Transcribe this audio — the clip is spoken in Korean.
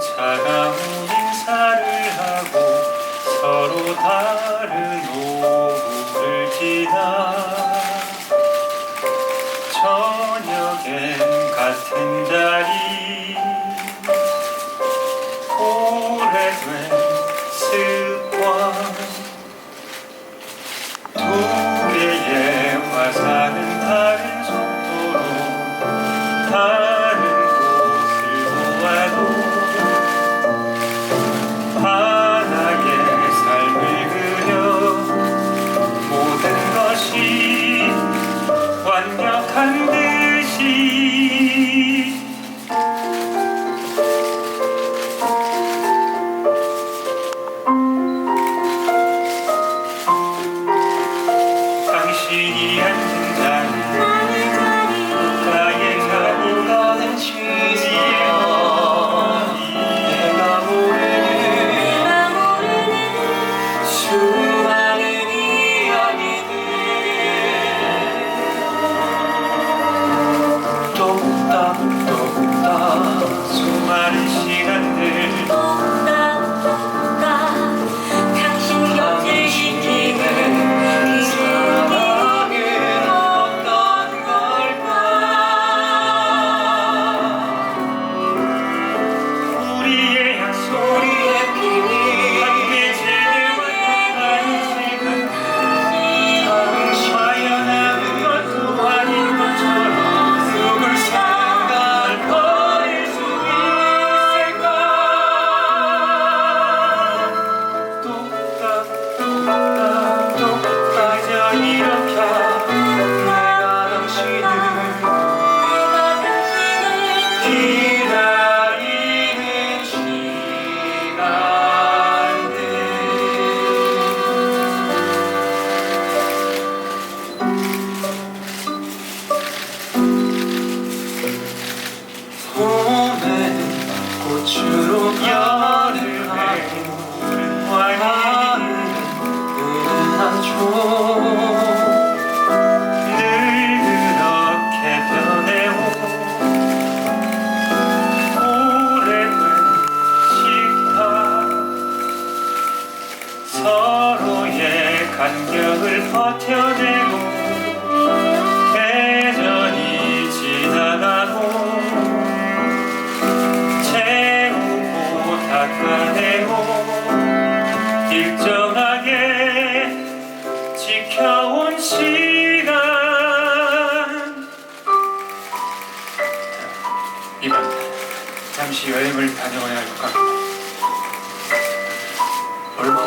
차가운 인사를 하고 서로 다른 오후를 지나 저녁엔 같은 자리. 오래된 슬 Oh. 지켜온 시간. 이번 잠시 여행을 다녀와야 할것 얼마